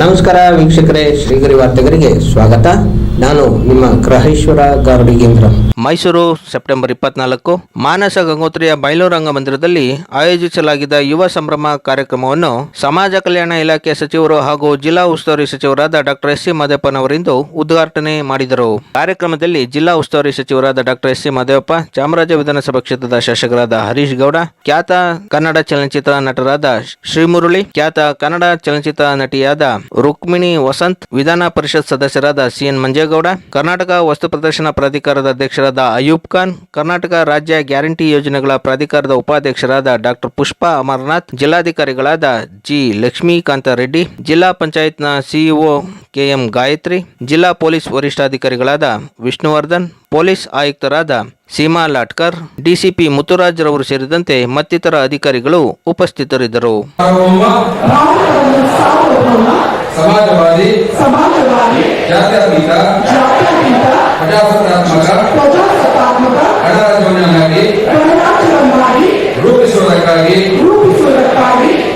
ನಮಸ್ಕಾರ ವೀಕ್ಷಕರೇ, ಶ್ರೀಗರಿ ವಾರ್ತೆಗರಿಗೆ ಸ್ವಾಗತ. ನಾನು ನಿಮ್ಮ ಗ್ರಹೇಶ್ವರ ಗಾರ್ಡಿಗೇಂದ್ರ ಮೈಸೂರು, ಸೆಪ್ಟೆಂಬರ್ ಇಪ್ಪತ್ನಾಲ್ಕು, ಮಾನಸ ಗಂಗೋತ್ರಿಯ ಬಯಲು ರಂಗಮಂದಿರದಲ್ಲಿ ಆಯೋಜಿಸಲಾಗಿದ್ದ ಯುವ ಸಂಭ್ರಮ ಕಾರ್ಯಕ್ರಮವನ್ನು ಸಮಾಜ ಕಲ್ಯಾಣ ಇಲಾಖೆ ಸಚಿವರು ಹಾಗೂ ಜಿಲ್ಲಾ ಉಸ್ತುವಾರಿ ಸಚಿವರಾದ ಡಾಕ್ಟರ್ ಎಸ್ ಸಿ ಮಹದೇವಪ್ಪನವರಿಂದು ಉದ್ಘಾಟನೆ ಮಾಡಿದರು. ಕಾರ್ಯಕ್ರಮದಲ್ಲಿ ಜಿಲ್ಲಾ ಉಸ್ತುವಾರಿ ಸಚಿವರಾದ doctor S C Mahadevappa Chamaraja ವಿಧಾನಸಭಾ ಕ್ಷೇತ್ರದ ಶಾಸಕರಾದ ಹರೀಶ್ ಗೌಡ, ಖ್ಯಾತ ಕನ್ನಡ ಚಲನಚಿತ್ರ ನಟರಾದ ಶ್ರೀಮುರುಳಿ ಖ್ಯಾತ ಕನ್ನಡ ಚಲನಚಿತ್ರ ನಟಿಯಾದ ರುಕ್ಮಿಣಿ ವಸಂತ್ ವಿಧಾನ ಪರಿಷತ್ ಸದಸ್ಯರಾದ ಸಿಎನ್ ಮಂಜೇಗೌಡ, ಕರ್ನಾಟಕ ವಸ್ತು ಪ್ರದರ್ಶನ ಪ್ರಾಧಿಕಾರದ ಅಧ್ಯಕ್ಷರಾದ ಅಯೂಬ್ ಖಾನ್, ಕರ್ನಾಟಕ ರಾಜ್ಯ ಗ್ಯಾರಂಟಿ ಯೋಜನೆಗಳ ಪ್ರಾಧಿಕಾರದ ಉಪಾಧ್ಯಕ್ಷರಾದ ಡಾಕ್ಟರ್ ಪುಷ್ಪಾ ಅಮರನಾಥ್, ಜಿಲ್ಲಾಧಿಕಾರಿಗಳಾದ ಜಿ ಲಕ್ಷ್ಮೀಕಾಂತ ರೆಡ್ಡಿ, ಜಿಲ್ಲಾ ಪಂಚಾಯತ್ನ ಸಿಇಒ ಕೆಎಂ ಗಾಯತ್ರಿ, ಜಿಲ್ಲಾ ಪೊಲೀಸ್ ವರಿಷ್ಠಾಧಿಕಾರಿಗಳಾದ ವಿಷ್ಣುವರ್ಧನ್ ಪೊಲೀಸ್ ಆಯುಕ್ತರಾದ ಸೀಮಾ ಲಾಟ್ಕರ್ ಡಿಸಿಪಿ ಮುತ್ತುರಾಜ್ ರವರು ಸೇರಿದಂತೆ ಮತ್ತಿತರ ಅಧಿಕಾರಿಗಳು ಉಪಸ್ಥಿತರಿದ್ದರು.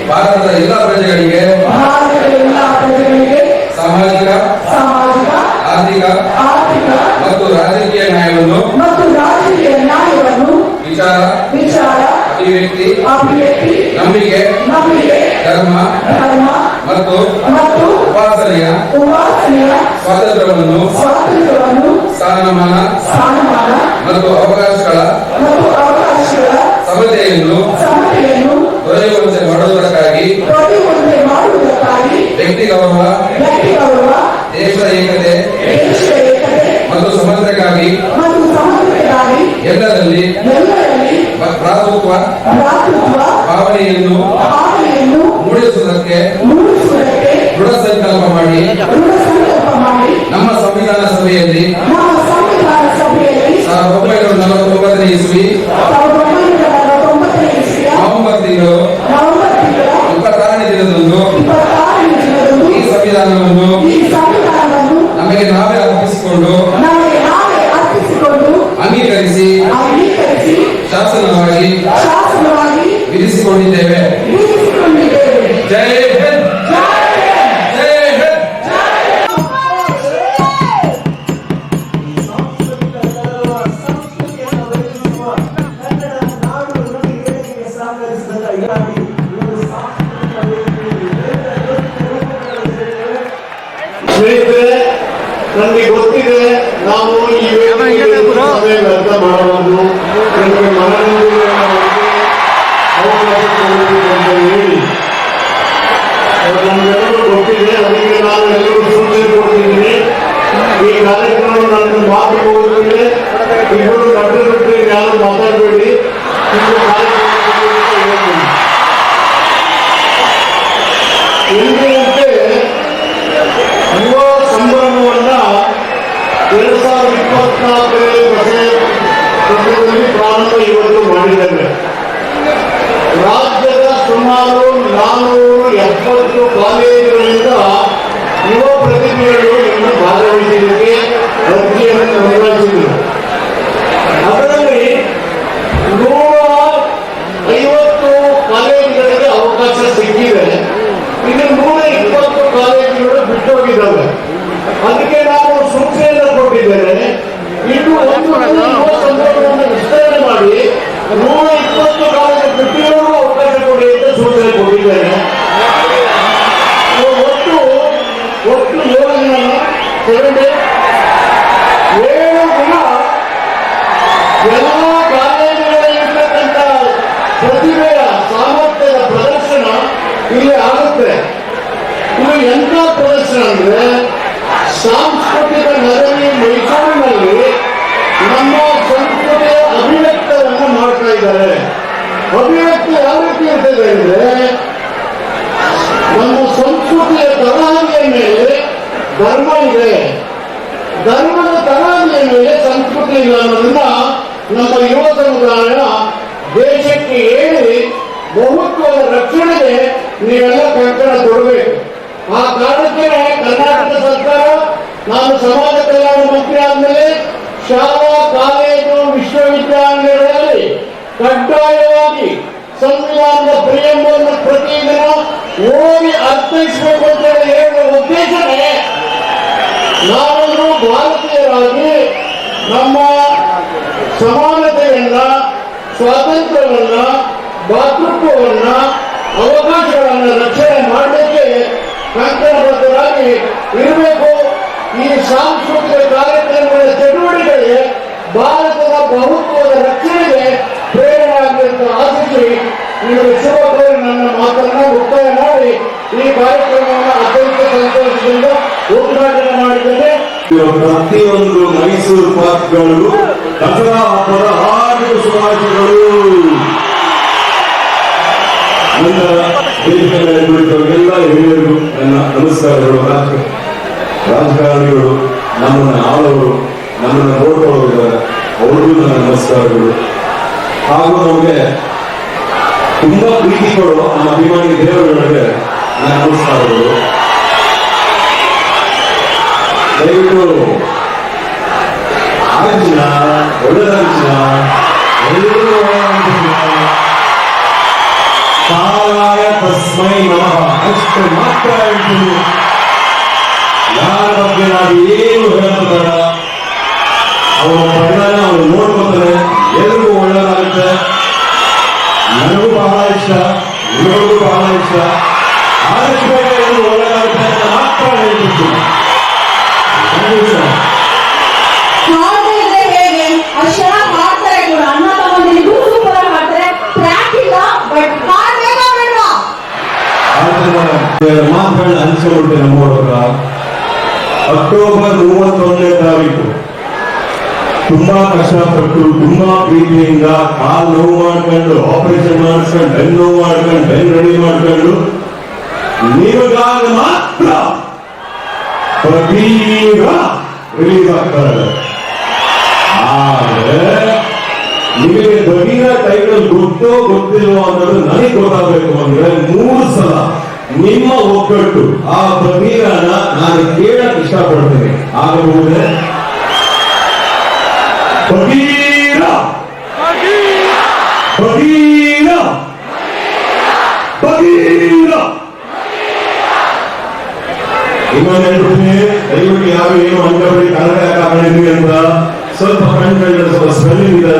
ಭಾರತದ ಎಲ್ಲ ಪ್ರಜೆಗಳಿಗೆ ಸಾಮಾಜಿಕ ಆರ್ಥಿಕ ಮತ್ತು ರಾಜಕೀಯ ನ್ಯಾಯವನ್ನು ಮತ್ತು ರಾಜಕೀಯ ನ್ಯಾಯವನ್ನು ವಿಚಾರ ವಿಚಾರ ಅಭಿವ್ಯಕ್ತಿ ಅಭಿವ್ಯಕ್ತಿ ನಂಬಿಕೆ ನಂಬಿಕೆ ಧರ್ಮ ಧರ್ಮ ಮತ್ತು ಮತ್ತು ಉಪಾಸನೆಯ ಉಪಾಸನೆಯ ಸ್ವಾತಂತ್ರ್ಯವನ್ನು ಸ್ವಾತಂತ್ರ್ಯವನ್ನು ಸ್ಥಾನಮಾನ ಸ್ಥಾನಮಾನ ಮತ್ತು ಅವಕಾಶಗಳ ಮತ್ತು ಅವಕಾಶಗಳ ಸಮತೆಯನ್ನು ಸಮತೆಯನ್ನು ದೊರೆಯುವಂತೆ ಮಾಡುವುದಕ್ಕಾಗಿ ದೊರೆಯುವಂತೆ ಮಾಡುವುದಕ್ಕಾಗಿ ಎಲ್ಲರಲ್ಲಿ ಭ್ರಾತೃತ್ವ ಭಾವನೆಯನ್ನು ಮೂಡಿಸುವುದಕ್ಕೆ ದೃಢ ಸಂಕಲ್ಪ ಮಾಡಿ. ದೃಢ ಮಾಡಿ. ನಮ್ಮ ಸಂವಿಧಾನ ಸಭೆಯಲ್ಲಿ ನಮ್ಮ ಸಂವಿಧಾನ ಸಭೆಯಲ್ಲಿ ಸಾವಿರದ ಒಂಬೈನೂರ ನಲವತ್ತೊಂಬತ್ತನೇ ಇಸ್ವಿ ನಾವು ಸೆವೆಂಟಿ ಏಳು ದಿನ ಎಲ್ಲ ಕಾಲೇಜುಗಳಲ್ಲಿರ್ತಕ್ಕಂಥ ಪ್ರತಿಭೆಯ ಸಾಮರ್ಥ್ಯದ ಪ್ರದರ್ಶನ ಇಲ್ಲಿ ಆಗುತ್ತೆ ಇದು ಎಂತ ಪ್ರದರ್ಶನ ಅಂದ್ರೆ ಸಾಂಸ್ಕೃತಿಕ ನಗರಿ ಮೈಸೂರಿನಲ್ಲಿ ನಮ್ಮ ಸಂಸ್ಕೃತಿಯ ಅಭಿವ್ಯಕ್ತವನ್ನು ಮಾಡ್ತಾ ಇದ್ದಾರೆ ಅಭಿವ್ಯಕ್ತಿ ಯಾವ ರೀತಿ ಇರ್ತದೆ ಅಂದ್ರೆ ನಮ್ಮ ಸಂಸ್ಕೃತಿಯ ತರಹದಿಯ ಮೇಲೆ ಧರ್ಮ ಇದೆ. ಧರ್ಮದ ತರಹದಿಯ ಮೇಲೆ ಸಂಸ್ಕೃತಿ ಇಲ್ಲ ಅನ್ನೋದನ್ನ ನಮ್ಮ ಯುವ ಸಮುದಾಯ ದೇಶಕ್ಕೆ ಹೇಳಿ ಬಹುತ್ವದ ರಕ್ಷಣೆಗೆ ನೀವೆಲ್ಲ ಕಂಕಣ ಕೊಡಬೇಕು. ಆ ಕಾರಣಕ್ಕೆ ಕರ್ನಾಟಕ ಸರ್ಕಾರ ನಾನು ಸಮಾಜ ಕಲ್ಯಾಣ ಮಂತ್ರಿ ಆದ್ಮೇಲೆ ಶಾಲಾ, ಕಾಲೇಜು, ವಿಶ್ವವಿದ್ಯಾಲಯಗಳಲ್ಲಿ ಕಡ್ಡಾಯವಾಗಿ ಸಂವಿಧಾನದ ಪ್ರಿಯ ಓದಿ ಅರ್ಥೈಸಬೇಕು ಅಂತ ಹೇಳಿ ಹೇಳುವ ಉದ್ದೇಶವೇ ನಾವೆಲ್ಲರೂ ಭಾರತೀಯರಾಗಿ ನಮ್ಮ ಸಮಾನತೆಯನ್ನ, ಸ್ವಾತಂತ್ರ್ಯವನ್ನ, ಭಾತೃತ್ವವನ್ನ, ಅವಕಾಶಗಳನ್ನ ರಕ್ಷಣೆ ಮಾಡಲಿಕ್ಕೆ ಕಂಕಣಬದ್ಧರಾಗಿ ಇರಬೇಕು. ಈ ಸಾಂಸ್ಕೃತಿಕ ಕಾರ್ಯಕ್ರಮಗಳ ಚಟುವಟಿಕೆಗೆ ಭಾರತದ ಬಹುತ್ವದ ರಕ್ಷಣೆಗೆ ಪ್ರೇರಣೆ ಆಶಿಸಿ ನಿಮಗೆ ಶುಭ ಕೋರಿ ನನ್ನ ಮಾತನ್ನ ಮುಕ್ತಾಯ ಮಾಡಿ, ಈ ಕಾರ್ಯಕ್ರಮವನ್ನು ಅತ್ಯಂತ ಸಂತೋಷದಿಂದ ಉದ್ಘಾಟನೆ ಮಾಡಿದ್ದೇನೆ. ಪ್ರತಿಯೊಂದು ಮೈಸೂರು ಪಾರ್ಕ್ಗಳು ದಸರಾ ಹಬ್ಬದ ಹಾರ್ದಿಕ ಶುಭಾಶಯಗಳು. ನನ್ನ ವೇದಿಕೆ ಮೇಲೆ ಕುಳಿತವರಿಗೆಲ್ಲ ಹಿರಿಯರು ನನ್ನ ನಮಸ್ಕಾರಗಳು. ರಾಜ- ರಾಜಕಾರಣಿಗಳು ನಮ್ಮನ್ನು ಆಳವರು ನಮ್ಮನ್ನು ನೋಡ್ಕೊಳ್ಳೋರಿದ್ದಾರೆ. ಅವರಿಗೂ ನನ್ನ ನಮಸ್ಕಾರಗಳು. ಹಾಗೂ ನಮಗೆ ತುಂಬಾ ಪ್ರೀತಿ ಕೊಡುವ ನಮ್ಮ ಅಭಿಮಾನಿ ದೇವರುಗಳಿಗೆ ನನ್ನ ನಮಸ್ಕಾರಗಳು ದಯವಿಟ್ಟು ಆರಂಜಿನ ಎಲ್ಲರೂ ಕಾಲಾಯ ತಸ್ಮೈ ನಮಃ. ಅಷ್ಟು ಮಾತ್ರ ಹೇಳ್ತೀನಿ. ಯಾರ ಬಗ್ಗೆ ನಾವು ಏನು ಹೇಳ್ತಾರ ಅವರ ಪರಿಣಾಮ ಅವನು ನೋಡ್ಕೊತಾನೆ ಎಲ್ರಿಗೂ ಒಳ್ಳೆದಾಗುತ್ತೆ. ನನಗೂ ಬಹಳ ಇಷ್ಟ ನಿಮಗೂ ಬಹಳ ಇಷ್ಟ. ಆದಷ್ಟು ಬೇಗ ಅಂತ ಮಾತ್ರ ಆದ್ರೆ ಮಾತುಗಳನ್ನ ಅಕ್ಟೋಬರ್ ಮೂವತ್ತೊಂದನೇ ತಾರೀಕು. ತುಂಬಾ ಕಷ್ಟಪಟ್ಟು, ತುಂಬಾ ಪ್ರೀತಿಯಿಂದ ಕಾಲ್ ನೋವು ಮಾಡ್ಕೊಂಡು ಆಪರೇಷನ್ ಮಾಡ್ಕೊಂಡು, ಬೆನ್ನು ನೋವು ಮಾಡ್ಕೊಂಡು ಬೆನ್ ರೆಡಿ ಮಾಡ್ಕೊಂಡು ನಿಮಗಾಗ ಮಾತ್ರ ಪ್ರತೀಗ ರಿಲೀಸ್ ಆಗ್ತಾರೆ ಆದ್ರೆ, ನಿಮಗೆ ಬರೀನ ಟೈಟಲ್ ಗೊತ್ತೋ ಗೊತ್ತಿಲ್ವೋ ಅನ್ನೋದು ನನಗೆ ಗೊತ್ತಾಗಬೇಕು ಅಂದ್ರೆ ಮೂರು ಸಲ ನಿಮ್ಮ ಒಗ್ಗಟ್ಟು ಆ ಬಗೀರನ ನಾನು ಕೇಳಕ್ ಇಷ್ಟಪಡ್ತೇನೆ. ಆಗಬಹುದೇ? ಬಗೀರ ಬಗೀರ ಬಗೀರ ಇನ್ನೊಂದು ದಯವಿಟ್ಟು ಯಾರು ಏನು ಹಾಕೊಂಡಿದ್ವಿ ಅಂತ ಸ್ವಲ್ಪ ಕಣ್ಗಳು ಸ್ವಲ್ಪ ಸ್ಮೆಲ್ಲಿಂಗ್ ಇದೆ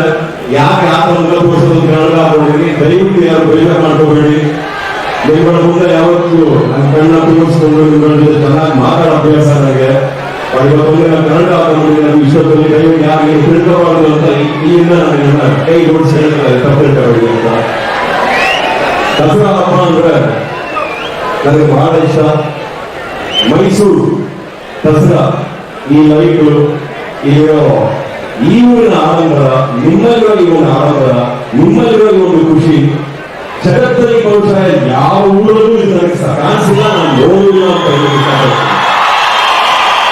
ಯಾಕೆ ಯಾಕೆ ಅನ್ಕೋಬಹುದು ಕನ್ನಡ ಹಾಕೊಂಡಿದ್ವಿ ದಯವಿಟ್ಟು ಯಾರು ಬೇಜಾರು ಮಾಡ್ಕೋಬೇಡಿ ನಿಮ್ಮ ಮುಂದೆ ಯಾವತ್ತು ನನ್ನ ಕಣ್ಣ ತೋರಿಸ್ಕೊಂಡು ನಿಮ್ಮ ಚೆನ್ನಾಗಿ ಮಾತಾಡೋ ಅಭ್ಯಾಸ ನನಗೆ ಇವತ್ತೊಂದು ನಾನು ಕನ್ನಡ ಹಾಕೊಂಡಿದ್ದೀನಿ ನಮ್ಮ ವಿಶ್ವದಲ್ಲಿ ದಯವಿಟ್ಟು ಯಾರು ನೀವು ತಿಳ್ಕೋಬಾರ್ದು ಅಂತ ಇಲ್ಲಿಂದ ನಾನು ಕೈ ಜೋಡಿಸಿ ಹೇಳ್ತಾರೆ ಅಂತ ದಸರಾ ಅಂದ್ರೆ ಮೈಸೂರು ದಸರಾ ಈ ಲೈಟು ಈ ಊರಿನ ಆಡಂಬರ ನಿಮ್ಮಲ್ಲಿರೋ ಈ ಆನಂದ ಆಡಂಬರ ಒಂದು ಖುಷಿ ಜಗತ್ತಲ್ಲಿ ಬಹುಶಃ ಯಾವ ಊರಲ್ಲೂ ಇದು ನನಗೆ ಕಾಣಿಸಿಲ್ಲ ನಾನು ನೋಡಿಲ್ಲ.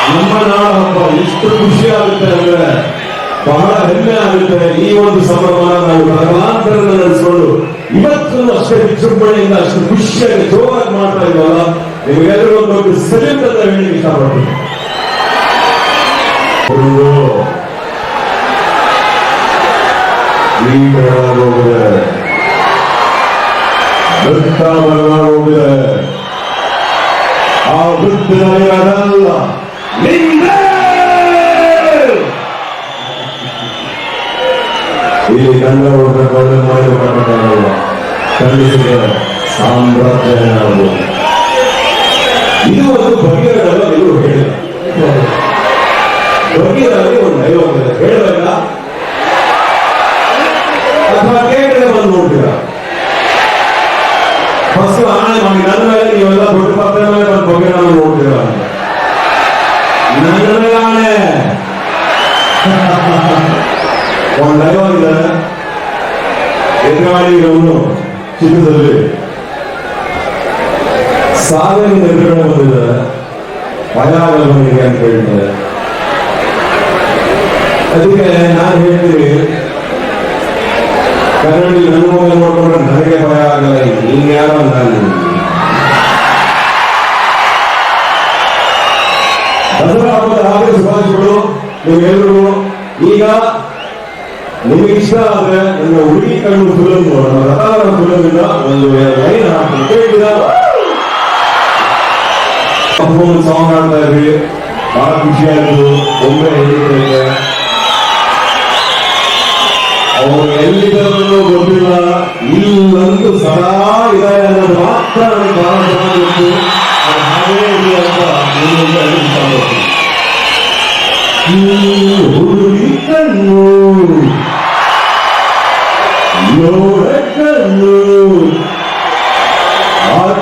ನಮ್ಮ ನಾಡ ಹಬ್ಬ ಎಷ್ಟು ಖುಷಿ ಆಗುತ್ತೆ ಅಂದ್ರೆ ಬಹಳ ಹೆಮ್ಮೆ ಆಗುತ್ತೆ. ಈ ಒಂದು ಸಂಭ್ರಮ ನಾವು ತದನಂತರದಲ್ಲಿ ನಡೆಸಿಕೊಂಡು ಇವತ್ತು ಅಷ್ಟೇ ವಿಜೃಂಭಣೆಯಿಂದ ಅಷ್ಟು ಖುಷಿಯಾಗಿ ಜೋರಾಗಿ ಮಾಡ್ತಾ ಇದ್ವಲ್ಲ ನಿಮಗೆಲ್ಲರೂ ಒಂದು ದೊಡ್ಡ ಅಂತ ಹೇಳಿ ಇಷ್ಟಪಡ್ತೀನಿ. ಈ ಹೋಗಿದೆ ಖಂಡಿಸಿದ ಸಾಮ್ರಾಜ್ಯ ನಾವು ಇದು ಒಂದು ಬಗೆಹರಲ್ಲ ನೀವು ಹೇಳಿಲ್ಲ ಬಗೆಹರಲ್ಲಿ ಒಂದು ಡೈಲಾಗ್ ಇದೆ ಹೇಳಬೇಕ ಅಥವಾ ಕೇಳಿದ್ರೆ ಬಂದು ನೋಡ್ತೀರಾ ಫಸ್ಟ್ ಆಣೆ ಮಾಡಿ ನನ್ನ ಮೇಲೆ ನೀವೆಲ್ಲ ದೊಡ್ಡ ಪತ್ರ ಮೇಲೆ ಬಂದು ಬಗೆಹರ ನೋಡ್ತೀರಾ ಅಂತ ನನ್ನ ಮೇಲೆ ಆಣೆ ಒಂದು ಡೈಲಾಗ್ ಇದೆ ಎದುರಾಳಿ ಅವನು ಚಿತ್ರದಲ್ಲಿ ಸಾವಿನ ಎದುರುಗಡೆ ಬಂದಿದೆ ಭಯ ಆಗಲ್ಲ ನಿನಗೆ ಅಂತ ಹೇಳ್ತಾರೆ ಅದಕ್ಕೆ ನಾನು ಹೇಳ್ತೀನಿ ಕನ್ನಡಿ ನನ್ನ ಮಗ ನೋಡ್ಕೊಂಡ್ರೆ ನನಗೆ ಭಯ ಆಗಲ್ಲ ನೀನ್ ಯಾರೋ ನಾನು ದಸರಾ ಹಬ್ಬದ ಹಾಗೆ ಶುಭಾಶಯಗಳು ನೀವೆಲ್ಲರೂ ಈಗ ನಿಮಗೆ ಇಷ್ಟ ಆದ್ರೆ ನನ್ನ ಹುಡುಗಿ ಕಣ್ಣು ಫಿಲಮ್ ರಥಾವರ ಫಿಲಮ್ ಇಂದ ಒಂದು ಲೈನ್ ಹಾಕಿ ಕೇಳಿದ ಪರ್ಫಾರ್ಮೆನ್ಸ್ ಸಾಂಗ್ ಆಡ್ತಾ ಇದ್ವಿ ಬಹಳ ಖುಷಿ ಆಯ್ತು ಒಮ್ಮೆ ಹೇಳಿದ್ರೆ ಅವರು ಎಲ್ಲಿದ್ದಾರೋ ಗೊತ್ತಿಲ್ಲ ಇಲ್ಲಂತೂ ಸದಾ ಇದ್ದಾರೆ ಅನ್ನೋದು ಮಾತ್ರ ನನಗೆ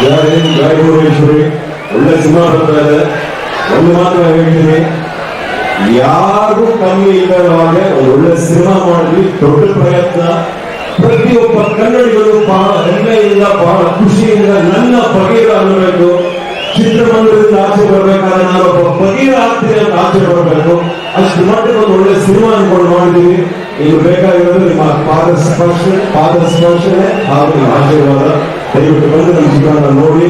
ஜாகிரின் ஜாய்பூரேஸ்வரி உள்ள சிம்மாசனத்தில் ஒன்று மாத்திரம் வேண்டியது ಯಾರಿಗೂ ಕಮ್ಮಿ ಇಲ್ಲದ ಹಾಗೆ ಒಳ್ಳೆ ಸಿನಿಮಾ ಮಾಡಿದ್ವಿ, ದೊಡ್ಡ ಪ್ರಯತ್ನ. ಪ್ರತಿಯೊಬ್ಬ ಕನ್ನಡಿಗರು ಬಹಳ ಹೆಮ್ಮೆಯಿಂದ, ಬಹಳ ಖುಷಿಯಿಂದ ನನ್ನ ಬಗೆಯ ಅನ್ನಬೇಕು ಚಿತ್ರಮಂದಿರದಿಂದ ಆಚೆ ಬರ್ಬೇಕಾದ್ರೆ ನಾನು ಒಬ್ಬ ಬಗೆಯ ಆಗ್ತೀನಿ ಅಂತ ಆಚೆ ಬರಬೇಕು. ಅಷ್ಟು ಮಟ್ಟಿಗೆ ಒಂದು ಒಳ್ಳೆ ಸಿನಿಮಾ ಅನ್ಕೊಂಡು ಮಾಡಿದೀವಿ ಇದು ಬೇಕಾಗಿರೋದು ನಿಮ್ಮ ಪಾದ ಸ್ಪರ್ಶ ಪಾದ ಸ್ಪರ್ಶನೆ ಹಾಗೂ ನಿಮ್ಮ ಆಶೀರ್ವಾದ. ದಯವಿಟ್ಟು ಬಂದು ನಮ್ಮ ಜೀವನ ನೋಡಿ.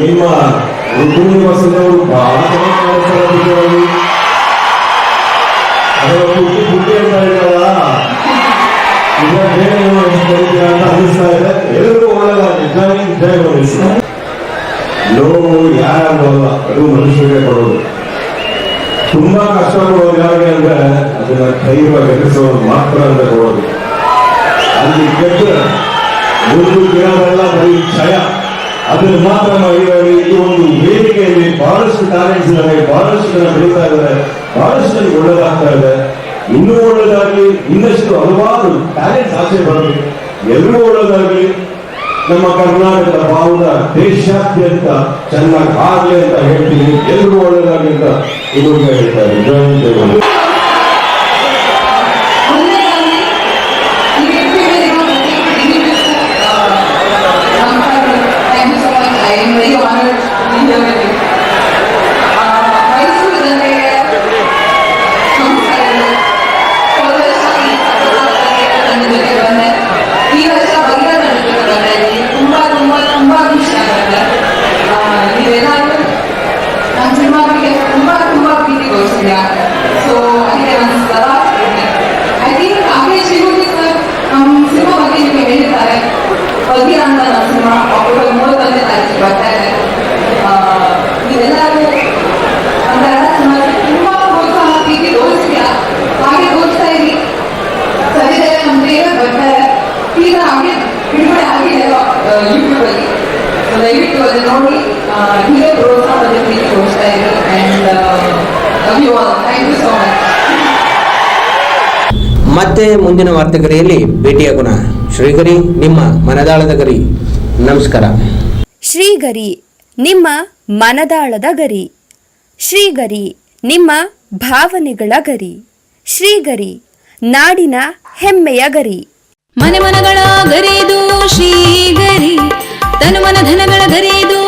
ನಿಮ್ಮ ವಸಂತವರು ಬಹಳ ಚೆನ್ನಾಗಿ ನೋವು ಯಾರು ಅಲ್ಲ ಅದು ಮನುಷ್ಯರಿಗೆ ಕೊಡೋದು. ತುಂಬಾ ಕಷ್ಟ ಕೊಡೋದು ಯಾರಿಗೆ ಅಂದ್ರೆ ಅದನ್ನ ಧೈರ್ಯವಾಗಿ ಎದುರಿಸೋದು ಮಾತ್ರ ಅಂತ ಕೊಡೋದು ಅಲ್ಲಿ ಗೆದ್ದರೆ ಒಂದು ದಿನವೆಲ್ಲ ಬರೀ ಅದನ್ನು ಮಾತ್ರ ಮಹಿಳೆಯರು ಈ ಒಂದು ವೇದಿಕೆಯಲ್ಲಿ ಬಹಳಷ್ಟು ಟ್ಯಾಲೆಂಟ್ಸ್ ಇದ್ದಾರೆ ಬಹಳಷ್ಟು ಜನ ಬೆಳೀತಾ ಇದ್ದಾರೆ. ಬಹಳಷ್ಟು ಒಳ್ಳೆದಾಗ್ತಾ ಇದೆ. ಇನ್ನೂ ಒಳ್ಳೆದಾಗಲಿ, ಇನ್ನಷ್ಟು ಹಲವಾರು ಟ್ಯಾಲೆಂಟ್ಸ್ ಆಚೆ ಬರಬೇಕು ಎಲ್ಲರೂ ಒಳ್ಳೆದಾಗಲಿ. ನಮ್ಮ ಕರ್ನಾಟಕದ ಭಾವದ ದೇಶಾದ್ಯಂತ ಚೆನ್ನಾಗಿ ಆಗಲಿ ಅಂತ ಹೇಳ್ತೀನಿ. ಎಲ್ರಿಗೂ ಒಳ್ಳೆದಾಗಲಿ ಅಂತ ಇದು ಹೇಳ್ತಾರೆ ಜೈ ಜೈ Ganesh. Thank you so much. I am very honored to be here with you. Mysuru ಜನತೆಗೆ ನಮಸ್ಕಾರ ಹೋದ ವರ್ಷ ಈ ನನ್ನ ಜೊತೆ ಬಂದೆ ಈ ವರ್ಷ ಬಂದ ನನ್ನ ಜೊತೆ ಬರ್ತಾ ಇದ್ದೀನಿ ತುಂಬಾ ತುಂಬಾ ತುಂಬಾ ಖುಷಿ ಆಗುತ್ತೆ ಆ, ನೀವೆಲ್ಲರೂ ನನ್ನ ಸಿನಿಮಾ ಬಗ್ಗೆ ತುಂಬಾ ತುಂಬಾ ಪ್ರೀತಿ ತೋರಿಸಿದ್ಯಾ ಸೊ ಅದಕ್ಕೆ ನಾನು ಸದಾ ಐ ಥಿಂಕ್ ಹಾಗೆ ಶ್ರೀಮತಿ ಸರ್ ನಮ್ಮ ಸಿನಿಮಾ ಬಗ್ಗೆ ನಿಮಗೆ ಹೇಳಿದ್ದಾರೆ ಬಗ್ಗೆ ಅಂತ ನಮ್ಮ ಸಿನಿಮಾ ಅಕ್ಟೋಬರ್ ಮೂವತ್ತೊಂದನೇ ತಾರೀಕು ಬರ್ತಾ ಇದೆ ಆ, ನೀವೆಲ್ಲರೂ ಒಂಥರ ಸಿನಿಮಾ ತುಂಬಾ ಪ್ರೋತ್ಸಾಹ ಪ್ರೀತಿ ತೋರಿಸ್ತೀಯಾ ಹಾಗೆ ತೋರಿಸ್ತಾ ಇರಿ ಸರಿದೆ ನಮ್ಮ ದೇವರು ಬರ್ತಾರೆ ಈಗ ಹಾಗೆ ಬಿಡುಗಡೆ ಆಗಿದೆ ಯೂಟ್ಯೂಬಲ್ಲಿ ದಯವಿಟ್ಟು ಅದನ್ನ ಮತ್ತೆ ಮುಂದಿನ ವಾರ್ತೆಗರಿಯಲ್ಲಿ ಭೇಟಿಯಾಗೋಣ ಶ್ರೀಗರಿ ನಿಮ್ಮ ಮನದಾಳದ ಗರಿ. ನಮಸ್ಕಾರ. ಶ್ರೀಗರಿ ನಿಮ್ಮ ಮನದಾಳದ ಗರಿ. ಶ್ರೀಗರಿ ನಿಮ್ಮ ಭಾವನೆಗಳ ಗರಿ. ಶ್ರೀಗರಿ ನಾಡಿನ ಹೆಮ್ಮೆಯ ಗರಿ. ಮನೆ ಮನಗಳ ಗರಿದು ಶ್ರೀಗರಿ ತನು ಮನ ಧನಗಳ ಗರಿದು